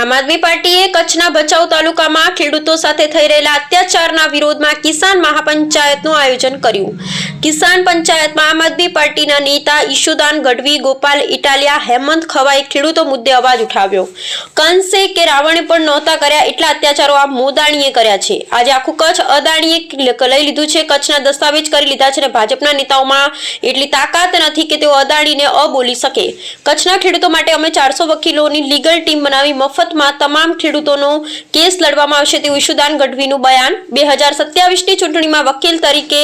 આમ આદમી પાર્ટીએ કચ્છના ભચાઉ તાલુકામાં ખેડૂતો સાથે થઈ રહેલા અત્યાચારના વિરોધમાં કિસાન મહાપંચાયતનું આયોજન કર્યું. કિસાન પંચાયતમાં આમ આદમી પાર્ટીના નેતા ઈશુદાન ગઢવી, ગોપાલ ઇટાલિયા, હેમંત ખવાએ ખેડૂતો મુદ્દે અવાજ ઉઠાવ્યો. કંસે કે રાવણે પણ નહોતા કર્યા એટલા અત્યાચારો આ મોદાણીએ કર્યા છે. આજે આખું કચ્છ અદાણીએ લઈ લીધું છે. કચ્છના દસ્તાવેજ કરી લીધા છે અને ભાજપના નેતાઓમાં એટલી તાકાત નથી કે તેઓ અદાણીને અબોલી શકે. કચ્છના ખેડૂતો માટે અમે ચારસો વકીલોની લીગલ ટીમ બનાવી મફતમાં તમામ ખેડૂતોનો કેસ લડવામાં આવશે તેવું ઈશુદાન ગઢવીનું બયાન. બે હજાર સત્યાવીસની ચૂંટણીમાં વકીલ તરીકે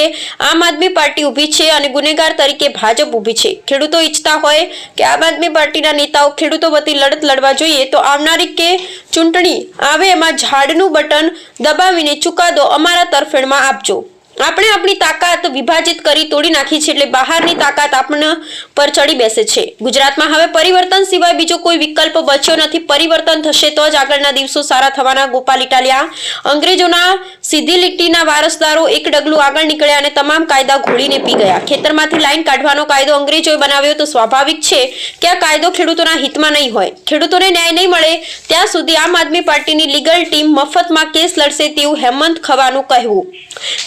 આમ આદમી પાર્ટી ઊભી છે અને ગુનેગાર તરીકે ભાજપ ઊભી છે. ખેડૂતો ઈચ્છતા હોય કે આમ આદમી પાર્ટીના નેતાઓ ખેડૂતો વતી લડત લડવા જોઈએ તો આવનારી કે ચૂંટણી આવે એમાં ઝાડનું બટન દબાવીને ચુકાદો અમારા તરફેણમાં આપજો. આપણે આપણી તાકાત વિભાજિત કરી તોડી નાખી છે એટલે બહારની તાકાત આપણા પર ચડી બેસે છે. ગુજરાતમાં હવે પરિવર્તન સિવાય બીજો કોઈ વિકલ્પ બચ્યો નથી. પરિવર્તન થશે તો જ આગળના દિવસો સારા થવાના. ગોપાલ ઇટાલિયા, અંગ્રેજોના સીધી લીટીના વારસદારો એક ડગલું આગળ નીકળ્યા અને તમામ કાયદા ઘોડીને પી ગયા. ખેતરમાંથી લાઈન કાઢવાનો કાયદો અંગ્રેજોએ બનાવ્યો તો સ્વાભાવિક છે કે આ કાયદો ખેડૂતોના હિતમાં નહીં હોય. ખેડૂતોને ન્યાય નહીં મળે ત્યાં સુધી આમ આદમી પાર્ટીની લીગલ ટીમ મફતમાં કેસ લડશે તેવું હેમંત ખવાનું કહેવું.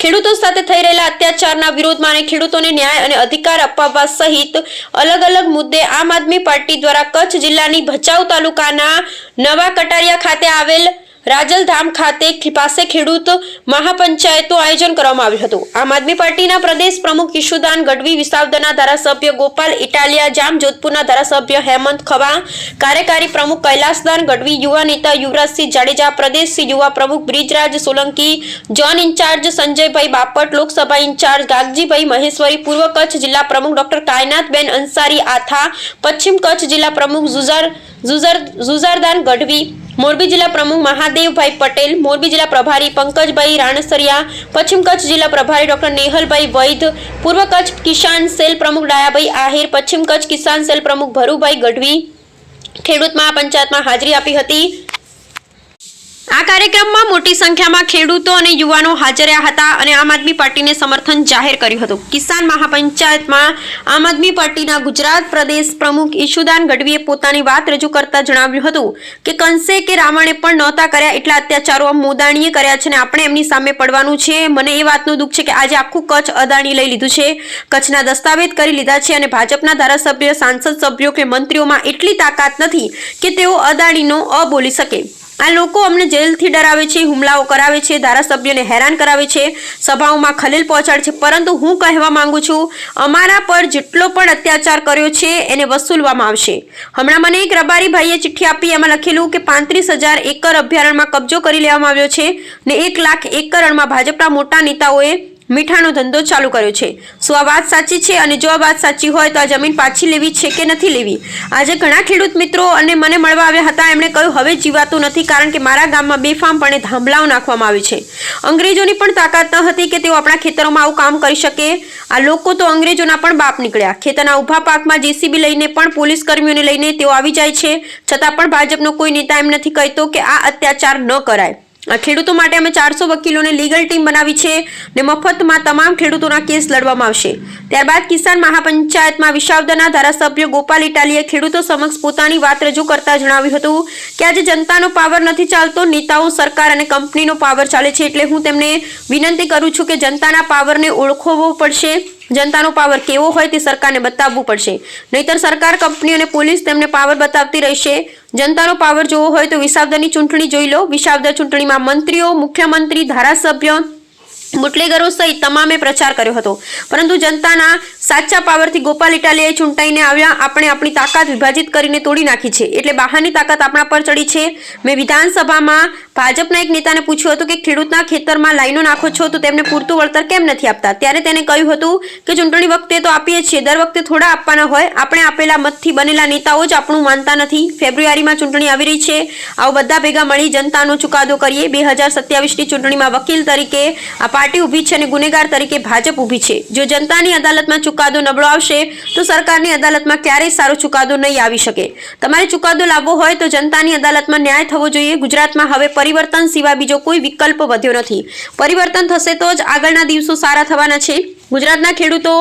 ખેડૂતો સાથે થઈ રહેલા અત્યાચારના વિરોધમાં અને ખેડૂતોને ન્યાય અને અધિકાર અપાવવા સહિત અલગ અલગ મુદ્દે આમ આદમી પાર્ટી દ્વારા કચ્છ જિલ્લાની ભચાઉ તાલુકાના નવા કટારિયા ખાતે આવેલ રાજલધામ ખાતે પાસે ખેડૂત મહાપંચાયતનું આયોજન કરવામાં આવ્યું હતું. આમ આદમી પાર્ટીના પ્રદેશ પ્રમુખ ઈશુદાન ગઢવી વિસાવદરના ધારાસભ્ય ગોપાલ ઇટાલિયા જામ જોધપુરના ધારાસભ્ય હેમંત ખવા, કાર્યકારી પ્રમુખ કૈલાસદાન ગઢવી, યુવા નેતા યુવરાજસિંહ જાડેજા, પ્રદેશ યુવા પ્રમુખ Brijraj Solanki, zone incharge Sanjaybhai Bapat, Lok Sabha incharge Gagjibhai Maheshwari, પૂર્વ કચ્છ જિલ્લા પ્રમુખ ડોક્ટર કાયનાથબેન અંસારી, આથા, પશ્ચિમ કચ્છ જિલ્લા પ્રમુખ ઝુઝાર ઝુઝર ઝુઝારદાન ગઢવી મોરબી જિલ્લા પ્રમુખ મહાદેવભાઈ પટેલ, મોરબી જિલ્લા પ્રભારી પંકજભાઈ રાણસરિયા, પશ્ચિમ કચ્છ જિલ્લા પ્રભારી ડોક્ટર નેહલભાઈ વૈદ, પૂર્વ કચ્છ કિસાન સેલ પ્રમુખ ડાયાભાઈ આહિર, પશ્ચિમ કચ્છ કિસાન સેલ પ્રમુખ ભરુભાઈ ગઢવી ખેડૂત મહાપંચાયતમાં હાજરી આપી હતી. આ કાર્યક્રમમાં મોટી સંખ્યામાં ખેડૂતો અને યુવાનો હાજર રહ્યા હતા અને આમ આદમી પાર્ટીને સમર્થન જાહેર કર્યું હતું. કિસાન મહાપંચાયતમાં આમ આદમી પાર્ટીના ગુજરાત પ્રદેશ પ્રમુખ ઈશુદાન ગઢવીએ પોતાની વાત રજૂ કરતા જણાવ્યું હતું કે કંસે કે રાવણે પણ નહોતા કર્યા એટલા અત્યાચારો મોદાણીએ કર્યા છે અને આપણે એમની સામે પડવાનું છે. મને એ વાતનું દુઃખ છે કે આજે આખું કચ્છ અદાણી લઈ લીધું છે. કચ્છના દસ્તાવેજ કરી લીધા છે અને ભાજપના ધારાસભ્ય, સાંસદ સભ્યો કે મંત્રીઓમાં એટલી તાકાત નથી કે તેઓ અદાણીનો અ બોલી શકે. આ લોકો અમને જેલથી ડરાવે છે, હુમલાઓ કરાવે છે, ધારાસભ્યોને હેરાન કરાવે છે, સભાઓમાં ખલેલ પહોંચાડે છે. પરંતુ હું કહેવા માંગુ છું, અમારા પર જેટલો પણ અત્યાચાર કર્યો છે, એને વસૂલવામાં આવશે. હમણાં મને એક રબારી ભાઈએ ચિઠ્ઠી આપી, એમાં લખેલું કે પાંત્રીસ હજાર એકર અભયારણ્યમાં કબજો કરી લેવામાં આવ્યો છે ને એક લાખ એકરણમાં ભાજપના મોટા નેતાઓએ મીઠાનો ધંધો ચાલુ કર્યો છે. શું આ વાત સાચી છે? અને જો આ વાત સાચી હોય તો આ જમીન પાછી લેવી છે કે નથી લેવી? આજે ઘણા ખેડૂત મિત્રો અને મને મળવા આવ્યા હતા. એમણે કહ્યું, હવે જીવાતું નથી કારણ કે મારા ગામમાં બેફામપણે ધાંભલાઓ નાખવામાં આવી છે. અંગ્રેજોની પણ તાકાત ન હતી કે તેઓ આપણા ખેતરોમાં આવું કામ કરી શકે. આ લોકો તો અંગ્રેજોના પણ બાપ નીકળ્યા. ખેતરના ઊભા પાકમાં જેસીબી લઈને પણ પોલીસ કર્મીઓને લઈને તેઓ આવી જાય છે. છતાં પણ ભાજપનો કોઈ નેતા એમ નથી કહેતો કે આ અત્યાચાર ન કરાય. ખેડૂતો માટે અમે ચારસો વકીલોને લીગલ ટીમ બનાવી છે ને મફતમાં તમામ ખેડૂતોના કેસ લડવામાં આવશે. ત્યારબાદ કિસાન મહાપંચાયતમાં વિસાવદરના ધારાસભ્ય ગોપાલ ઇટાલીએ ખેડૂતો સમક્ષ પોતાની વાત રજૂ કરતા જણાવ્યું હતું કે આજે જનતાનો પાવર નથી ચાલતો, નેતાઓ સરકાર અને કંપનીનો પાવર ચાલે છે એટલે હું તેમને વિનંતી કરું છું કે જનતાના પાવરને ઓળખવો પડશે. જનતાનો પાવર કેવો હોય તે સરકારને બતાવવું પડશે. નહીતર સરકાર કંપની અને પોલીસ તેમને પાવર બતાવતી રહેશે. જનતાનો પાવર જોવો હોય તો વિસાવદરની ચૂંટણી જોઈ લો. વિસાવદર ચૂંટણીમાં મંત્રીઓ, મુખ્યમંત્રી, ધારાસભ્ય બુટલેગરો સહિત તમામે પ્રચાર કર્યો હતો. પરંતુ જનતાના સાચા પાવરથી ગોપાલ ઇટાલિયાએ ચૂંટાઈને આવ્યા. આપણે આપણી તાકાત વિભાજિત કરીને તોડી નાખી છે. એટલે બહારની તાકાત આપણા પર ચડી છે. મેં વિધાનસભામાં ભાજપના એક નેતાને પૂછ્યું હતું કે ખેડૂતના ખેતરમાં લાઈનો નાખો છો તો તેમને પૂરતું વળતર કેમ નથી આપતા? ત્યારે તેને કહ્યું હતું કે ચૂંટણી વખતે તો આપીએ છીએ. દર વખતે થોડા આપવાના હોય. આપણે આપેલા મતથી બનેલા નેતાઓ જ આપણું માનતા નથી. ફેબ્રુઆરીમાં ચૂંટણી આવી રહી છે. આવો બધા ભેગા મળી જનતાનો ચુકાદો કરીએ. બે હજાર સત્યાવીસની ચૂંટણીમાં વકીલ તરીકે આ પાર્ટી ઊભી છે અને ગુનેગાર તરીકે ભાજપ ઊભી છે. જો જનતાની અદાલતમાં ચુકાદો નબળો આવશે, તો સરકારની અદાલતમાં ક્યારેય સારો ચુકાદો નહીં આવી શકે. તમારે ચુકાદો લાવવો હોય તો જનતાની અદાલતમાં ન્યાય થવો જોઈએ. ગુજરાતમાં હવે પરિવર્તન સિવાય બીજો કોઈ વિકલ્પ વધ્યો નથી. પરિવર્તન થશે તો જ આગળના દિવસો સારા થવાના છે. ગુજરાતના ખેડૂતો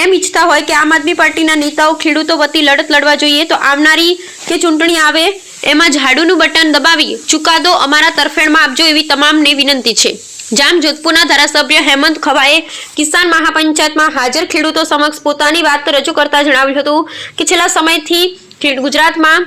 એમ ઈચ્છતા હોય કે આમ આદમી પાર્ટીના નેતાઓ ખેડૂતો વતી લડત લડવા જોઈએ, તો આવનારી કે ચૂંટણી આવે, એમાં ઝાડુનું બટન દબાવી ચુકાદો અમારા તરફેણમાં આપજો એવી તમામને વિનંતી છે. જામ જોધપુરના ધારાસભ્ય હેમંત ખવાએ કિસાન મહાપંચાયતમાં હાજર ખેડૂતો સમક્ષ પોતાની વાત રજૂ કરતા જણાવ્યું હતું કે છેલ્લા સમયથી ગુજરાતમાં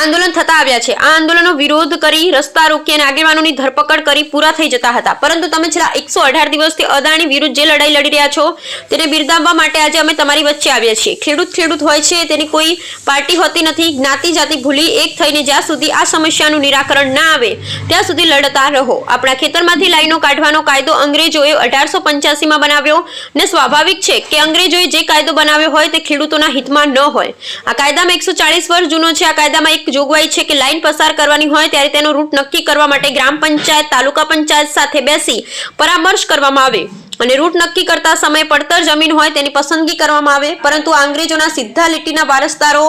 આંદોલન થતા આવ્યા છે. આ આંદોલનનો વિરોધ કરી, રસ્તા રોકી અને આગેવાનોની ધરપકડ કરી પૂરા થઈ જતા હતા. પરંતુ તમે છેલ્લા એકસો અઢાર દિવસથી અદાણી વિરુદ્ધ જે લડાઈ લડી રહ્યા છો, તેને બિરદાવવા માટે આજે અમે તમારી વચ્ચે આવ્યા છીએ. ખેડૂત ખેડૂત હોય છે, તેની કોઈ પાર્ટી હોતી નથી, જ્ઞાતિ જાતિ ભૂલી એક થઈને જ્યાં સુધી આ સમસ્યાનું નિરાકરણ ના આવે, ત્યાં સુધી લડતા રહો. આપણા ખેતરમાંથી લાઈનો કાઢવાનો કાયદો અંગ્રેજોએ અઢારસો પંચ્યાસીમાં બનાવ્યો ને સ્વાભાવિક છે કે અંગ્રેજોએ જે કાયદો બનાવ્યો હોય તે ખેડૂતોના હિતમાં ન હોય. આ કાયદામાં એકસો ચાળીસ વર્ષ જૂનો છે, આ કાયદામાં એક જોગવાઈ છે કે લાઇન પસાર કરવાની હોય ત્યારે તેનો રૂટ નક્કી કરવા માટે ગ્રામ પંચાયત, તાલુકા પંચાયત સાથે બેસી પરામર્શ કરવામાં આવે. અને રૂટ નક્કી કરતા સમયે પડતર જમીન હોય તેની પસંદગી કરવામાં આવે. પરંતુ અંગ્રેજોના સીધા લીટીના વારસદારો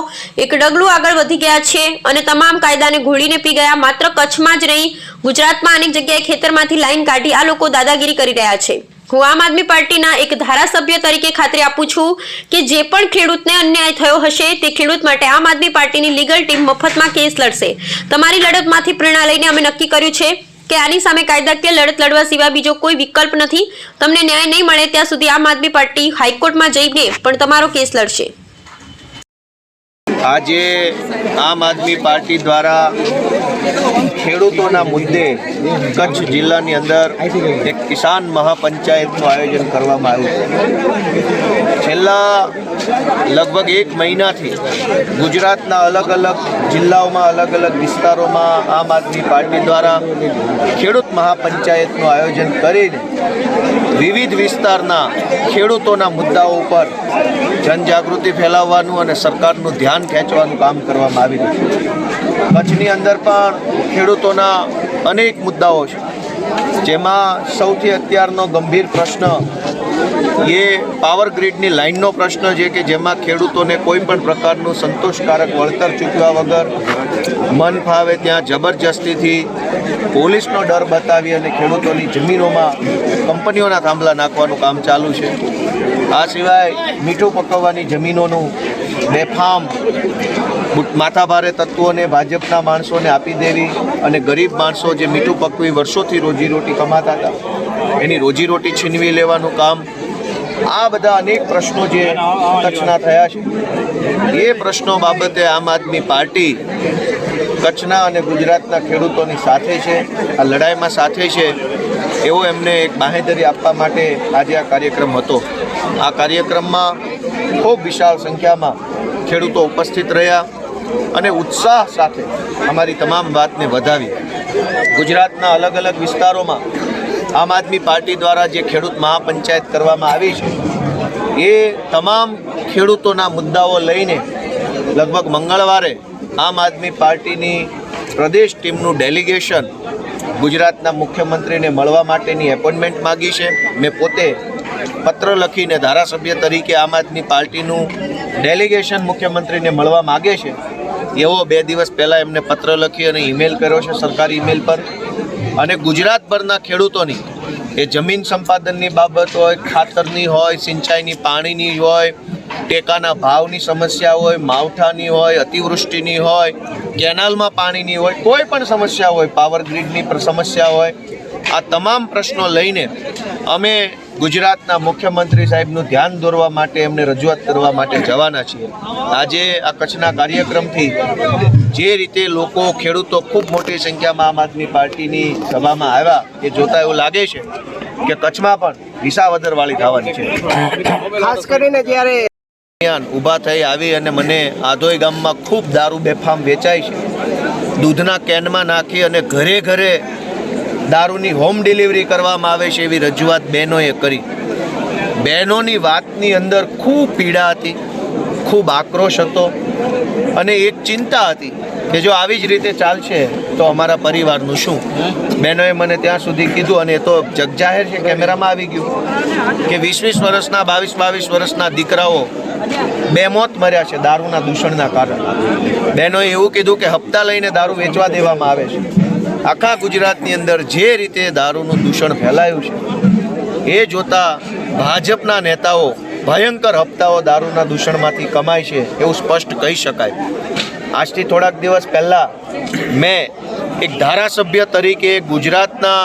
એક ડગલું આગળ વધી ગયા છે અને તમામ કાયદાને ઘોળીને પી ગયા. માત્ર કચ્છમાં જ નહીં, ગુજરાતમાં અનેક જગ્યાએ ખેતરમાંથી લાઇન કાઢી આ લોકો દાદાગીરી કરી રહ્યા છે. હું આમ આદમી પાર્ટીના એક ધારાસભ્ય તરીકે ખાતરી આપું છું કે જે પણ ખેડૂતને અન્યાય થયો હશે તે ખેડૂત માટે આમ આદમી પાર્ટીની લીગલ ટીમ મફતમાં કેસ લડશે. તમારી લડતમાંથી પ્રેરણા લઈને અમે નક્કી કર્યું છે કે આની સામે કાયદાકીય લડત લડવા સિવાય બીજો કોઈ વિકલ્પ નથી. તમને ન્યાય નહીં મળે ત્યાં સુધી આમ આદમી પાર્ટી હાઈકોર્ટમાં જઈને પણ તમારો કેસ લડશે. આજે આમ આદમી પાર્ટી દ્વારા ખેડૂતોના મુદ્દે કચ્છ જિલ્લાની અંદર એક કિસાન મહાપંચાયતનું આયોજન કરવામાં આવ્યું છેલ્લા લગભગ એક મહિનાથી ગુજરાતના અલગ અલગ જિલ્લાઓમાં, અલગ અલગ વિસ્તારોમાં આમ આદમી પાર્ટી દ્વારા ખેડૂત મહાપંચાયતનું આયોજન કરીને વિવિધ વિસ્તારના ખેડૂતોના મુદ્દાઓ ઉપર જનજાગૃતિ ફેલાવવાનું અને સરકારનું ધ્યાન ખેંચવાનું કામ કરવામાં આવી રહ્યું છે. કચ્છની અંદર પણ ખેડૂતોના અનેક મુદ્દાઓ છે. જેમાં સૌથી અત્યારનો ગંભીર પ્રશ્ન એ પાવર ગ્રીડની લાઇનનો પ્રશ્ન છે કે જેમાં ખેડૂતોને કોઈ પણ પ્રકારનું સંતોષકારક વળતર ચૂકવ્યા વગર મન ફાવે ત્યાં જબરજસ્તીથી પોલીસનો ડર બતાવી અને ખેડૂતોની જમીનોમાં કંપનીઓના થાંભલા નાખવાનું કામ ચાલુ છે. આ સિવાય મીઠું પકવવાની જમીનોનું બેફામ માથાભારે તત્વોને ભાજપના માણસોને આપી દેવી અને ગરીબ માણસો જે મીઠું પકવી વર્ષોથી રોજીરોટી કમાતા હતા, એની રોજીરોટી છીનવી લેવાનું કામ, આ બધા અનેક પ્રશ્નો જે કચ્છના થયા છે. એ પ્રશ્નો બાબતે આમ આદમી પાર્ટી કચ્છના અને ગુજરાતના ખેડૂતોની સાથે છે, આ લડાઈમાં સાથે છે, એવો એમને એક બાહેધરી આપવા માટે આજે આ કાર્યક્રમ હતો. આ કાર્યક્રમમાં ખૂબ વિશાળ સંખ્યામાં ખેડૂતો ઉપસ્થિત રહ્યા અને ઉત્સાહ સાથે અમારી તમામ વાતને વધાવી. ગુજરાતના અલગ અલગ વિસ્તારોમાં આમ આદમી પાર્ટી દ્વારા જે ખેડૂત મહાપંચાયત કરવામાં આવી છે, એ તમામ ખેડૂતોના મુદ્દાઓ લઈને લગભગ મંગળવારે આમ આદમી પાર્ટીની પ્રદેશ ટીમનું ડેલિગેશન ગુજરાતના મુખ્યમંત્રીને મળવા માટેની એપોઇન્ટમેન્ટ માગી છે. મેં પોતે પત્ર લખીને ધારાસભ્ય તરીકે આમ આદમી પાર્ટીનું ડેલિગેશન મુખ્યમંત્રીને મળવા માગે છે. એવો બે દિવસ પહેલાં એમને પત્ર લખી અને ઈમેલ કર્યો છે સરકારી ઈમેલ પર. અને ગુજરાતભરના ખેડૂતોની, એ જમીન સંપાદનની બાબત હોય, ખાતરની હોય, સિંચાઈની પાણીની હોય, ટેકાના ભાવની સમસ્યા હોય, માવઠાની હોય, અતિવૃષ્ટિની હોય, કેનાલમાં પાણીની હોય, કોઈ પણ સમસ્યા હોય, પાવર ગ્રીડની સમસ્યા હોય આ તમામ પ્રશ્નો લઈને અમે ગુજરાતના મુખ્યમંત્રી સાહેબનું ધ્યાન દોરવા માટે એમને રજૂઆત કરવા માટે જવાના છીએ. આજે આ કચ્છના કાર્યક્રમથી જે રીતે લોકો ખેડૂતો ખૂબ મોટી સંખ્યામાં આમ આદમી પાર્ટીની સભામાં આવ્યા એ જોતા એવું લાગે છે કે કચ્છમાં પણ વિસાવદરવાળી થવાની છે. ખાસ કરીને જ્યારે ઊભા થઈ આવી અને મને આધોઈ ગામમાં ખૂબ દારૂ બેફામ વેચાય છે. દૂધના કેનમાં નાખી અને ઘરે ઘરે દારૂની હોમ ડિલિવરી કરવામાં આવે છે એવી રજૂઆત બહેનોએ કરી. બહેનોની વાતની અંદર ખૂબ પીડા હતી, ખૂબ આક્રોશ હતો અને એક ચિંતા હતી કે જો આવી જ રીતે ચાલશે તો અમારા પરિવારનું શું? બહેનોએ મને ત્યાં સુધી કીધું અને એ તો જગજાહેર છે, કેમેરામાં આવી ગયું કે વીસ વીસ વર્ષના બાવીસ બાવીસ વર્ષના દીકરાઓ બે મોત મર્યા છે દારૂના દૂષણના કારણે. બહેનોએ એવું કીધું કે હપ્તા લઈને દારૂ વેચવા દેવામાં આવે છે. આખા ગુજરાતની અંદર જે રીતે દારૂનું દૂષણ ફેલાયું છે, એ જોતા ભાજપના નેતાઓ ભયંકર હપ્તાઓ દારૂના દૂષણમાંથી કમાય છે એવું સ્પષ્ટ કહી શકાય. આજથી થોડાક દિવસ પહેલાં મેં એક ધારાસભ્ય તરીકે ગુજરાતના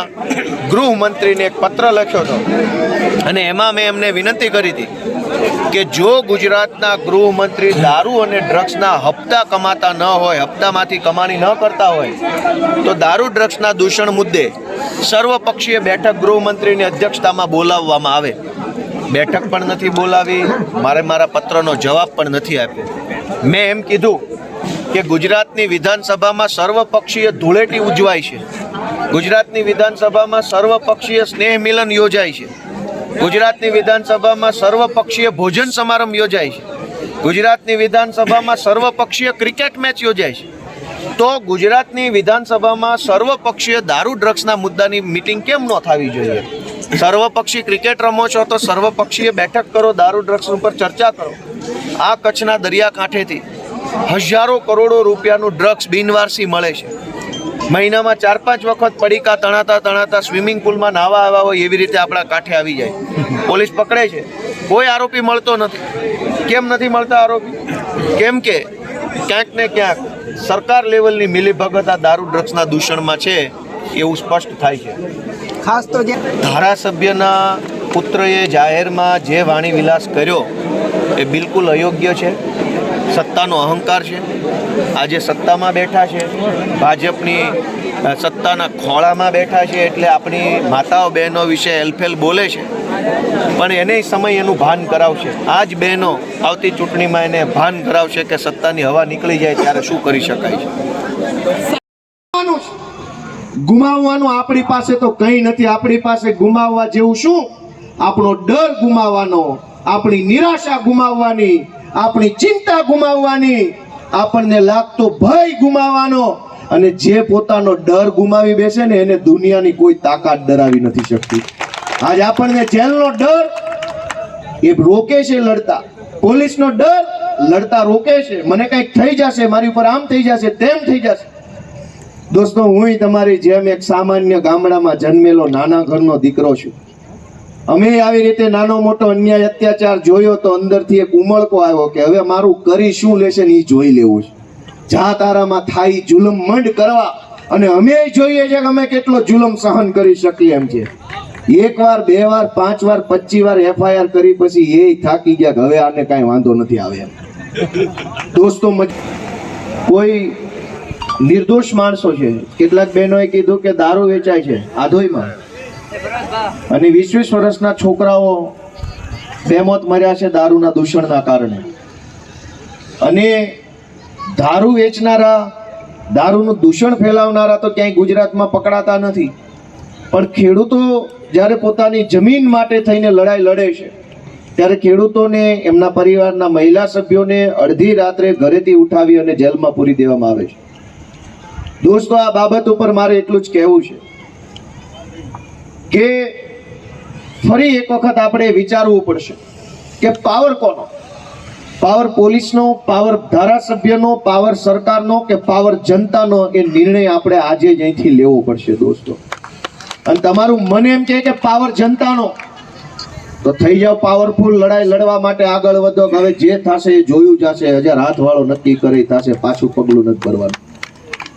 ગૃહમંત્રીને એક પત્ર લખ્યો હતો અને એમાં મેં એમને વિનંતી કરી હતી કે જો ગુજરાતના ગૃહમંત્રી દારૂ અને ડ્રગ્સના હપ્તા કમાતા ન હોય, હપ્તામાંથી કમાણી ન કરતા હોય, તો દારૂ ડ્રગ્સના દૂષણ મુદ્દે સર્વપક્ષીય બેઠક ગૃહમંત્રીની અધ્યક્ષતામાં બોલાવવામાં આવે. બેઠક પણ નથી બોલાવી, મારે મારા પત્રનો જવાબ પણ નથી આપ્યો. મેં એમ કીધું કે ગુજરાતની વિધાનસભામાં સર્વપક્ષીય ધૂળેટી ઉજવાય છે. ગુજરાતની વિધાનસભામાં સર્વપક્ષીય સ્નેહ મિલન યોજાય છે. ગુજરાતની વિધાનસભામાં સર્વપક્ષીય ભોજન સમારંભ યોજાય છે. ગુજરાતની વિધાનસભામાં સર્વપક્ષીય ક્રિકેટ મેચ યોજાય છે. તો ગુજરાતની વિધાનસભામાં સર્વપક્ષીય દારૂ ડ્રગ્સના મુદ્દાની મિટિંગ કેમ ન થવી જોઈએ? સર્વપક્ષી ક્રિકેટ રમો છો તો સર્વપક્ષીય બેઠક કરો, દારૂ ડ્રગ્સ ઉપર ચર્ચા કરો. આ કચ્છના દરિયાકાંઠેથી હજારો કરોડો રૂપિયાનું ડ્રગ્સ બિનવારસી મળે છે. મહિનામાં ચાર પાંચ વખત પડીકા તણાતા તણાતા સ્વિમિંગ પુલમાં નાવા આવ્યા હોય એવી રીતે આપણા કાંઠે આવી જાય. પોલીસ પકડે છે. કોઈ આરોપી મળતો નથી. કેમ નથી મળતા આરોપી? કેમ કે ક્યાંક ને ક્યાંક સરકાર લેવલની મિલીભગત આ દારૂ ડ્રગ્સના દૂષણમાં છે એવું સ્પષ્ટ થાય છે. ખાસ તો જે ધારાસભ્યના પુત્રએ જાહેરમાં જે વાણી વિલાસ કર્યો એ બિલકુલ અયોગ્ય છે. સત્તાનો અહંકાર છે. આજે સત્તામાં બેઠા છે. ભાજપની સત્તાના ખોળામાં બેઠા છે એટલે આપણી માતાઓ બહેનો વિશે હેલફેલ બોલે છે. પણ એને સમય એનું ભાન કરાવશે. આ જ બહેનો આવતી ચૂંટણીમાં એને ભાન કરાવશે કે સત્તાની હવા નીકળી જાય ત્યારે શું કરી શકાય છે. ગુમાવવાનું આપણી પાસે તો કંઈ નથી. આપણી પાસે ગુમાવવા જેવું શું? આપણો ડર ગુમાવવાનો, આપણી નિરાશા ગુમાવવાની આપણી ચિંતા ગુમાવવાની, આપણને લાગતો ભય ગુમાવવાનો અને જે પોતાનો ડર ગુમાવી બેસે ને એને દુનિયાની કોઈ તાકાત ડરાવી નથી શકતી. આજ આપણને જેલનો ડર, એ રોકે છે લડતા. પોલીસનો ડર, લડતા રોકે છે. મને કંઈક થઈ જશે, મારી ઉપર આમ થઈ જશે, તેમ થઈ જશે. દોસ્તો હું તમારી જેમ એક સામાન્ય ગામડામાં જન્મેલો નાના ઘરનો દીકરો છું. અમે આવી રીતે નાનો મોટો અન્યાય અત્યાચાર જોયો તો અંદરથી એક ઉમળકો આવ્યો કે હવે મારું કરી શું લેશે ને એ જોઈ લેવું છે. જા તારામાં થાય જુલમ મંડ કરવા અને અમે જોઈએ છે કે અમે કેટલો જુલમ સહન કરી શકીએ એમ છે. એક વાર બે વાર, પાંચ વાર, પચીસ વાર એફઆઈઆર કરી પછી એ થાકી ગયા કે હવે આને કાંઈ વાંધો નથી આવે દોસ્તો કોઈ નિર્દોષ માણસો છે. કેટલાક બહેનોએ કીધું કે દારૂ વેચાય છે. આધોઈમાં અને વીસ વીસ વર્ષના છોકરાઓ બેમોત મર્યા છે દારૂના દૂષણના કારણે. અને દારૂ વેચનારા, દારૂનું દૂષણ ફેલાવનારા તો ક્યાંય ગુજરાતમાં પકડાતા નથી. પણ ખેડૂતો જ્યારે પોતાની જમીન માટે થઈને લડાઈ લડે છે, ત્યારે ખેડૂતોને, એમના પરિવારના મહિલા સભ્યોને અડધી રાત્રે ઘરેથી ઉઠાવી અને જેલમાં પૂરી દેવામાં આવે છે. દોસ્તો, આ બાબત ઉપર મારે એટલું જ કહેવું છે. કે ફરી એક વખત આપણે વિચારવું પડશે કે પાવર કોનો? પાવર પોલીસનો, પાવર ધારાસભ્યનો, પાવર સરકારનો કે પાવર જનતાનો એ નિર્ણય આપણે આજે જ અહીંથી લેવો પડશે દોસ્તો. અને તમારું મન એમ કહે કે પાવર જનતાનો. તો થઈ જાવ પાવરફુલ લડાઈ લડવા માટે આગળ વધો હવે જે થશે એ જોયું જશે. હજાર હાથવાળો નક્કી કરી થશે, પાછું પગલું નથી ભરવાનું.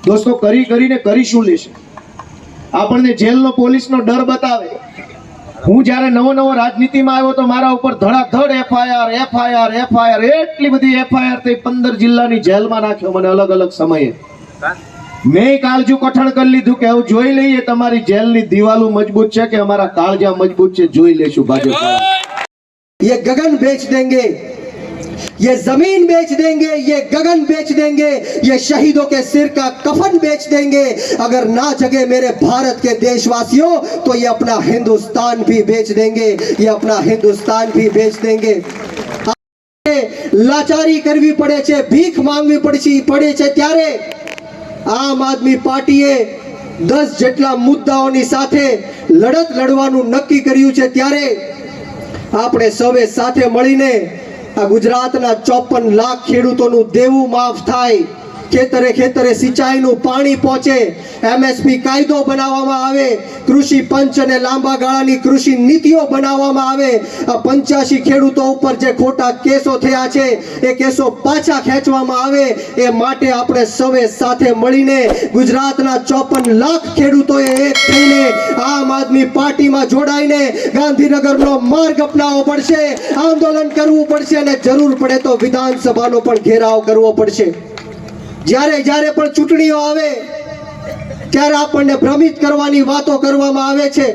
દોસ્તો, કરી કરીને કરી શું લેશે? આપણને જેલનો પોલીસનો ડર બતાવે હું જ્યારે નવો નવો રાજનીતિમાં આવ્યો તો મારા ઉપર ધડાધડ એફઆઈઆર એફઆઈઆર એફઆઈઆર એટલી બધી એફઆઈઆર થઈ પંદર જિલ્લાની જેલમાં નાખ્યો મને અલગ અલગ સમયે મેં કાળજુ કઠણ કરી લીધું કે હવે જોઈ લઈએ તમારી જેલની દિવાલો મજબૂત છે કે અમારા કાળજા મજબૂત છે જોઈ લેશું ભાજપ ये गगन बेच देंगे ये जमीन बेच देंगे ये गगन बेच देंगे ये शहीदों के सिर का कफन बेच देंगे अगर ना जगे मेरे भारत के देशवासियों तो ये अपना हिंदुस्तान भी बेच देंगे ये अपना हिंदुस्तान भी बेच देंगे લાચારી કરવી પડે છે ભીખ માંગવી પડશે પડે છે ત્યારે આમ આદમી પાર્ટીએ દસ જેટલા મુદ્દાઓની સાથે લડત લડવાનું નક્કી કર્યું છે ત્યારે આપણે સૌએ સાથે મળીને આ ગુજરાતના ચોપન લાખ ખેડૂતોનું દેવું માફ થાય. ખેતરે ખેતરે સિંચાઈનું પાણી પહોંચે. એમએસપી કાયદો બનાવવામાં આવે. કૃષિ પંચ અને લાંબા ગાળાની કૃષિ નીતિઓ બનાવવામાં આવે. પંચ્યાસી ખેડૂતો ઉપર જે ખોટા કેસો થયા છે, એ કેસો પાછા ખેંચવામાં આવે. એ માટે આપણે સૌએ સાથે મળીને ગુજરાતના ચોપન લાખ ખેડૂતોએ એક થઈને આમ આદમી પાર્ટીમાં જોડાઈને ગાંધીનગરનો માર્ગ અપનાવવો પડશે, આંદોલન કરવું પડશે અને જરૂર પડે તો વિધાનસભાનો પણ ઘેરાવ કરવો પડશે. જ્યારે જ્યારે પણ ચૂંટણીઓ આવે ત્યારે આપણને ભ્રમિત કરવાની વાતો કરવામાં આવે છે.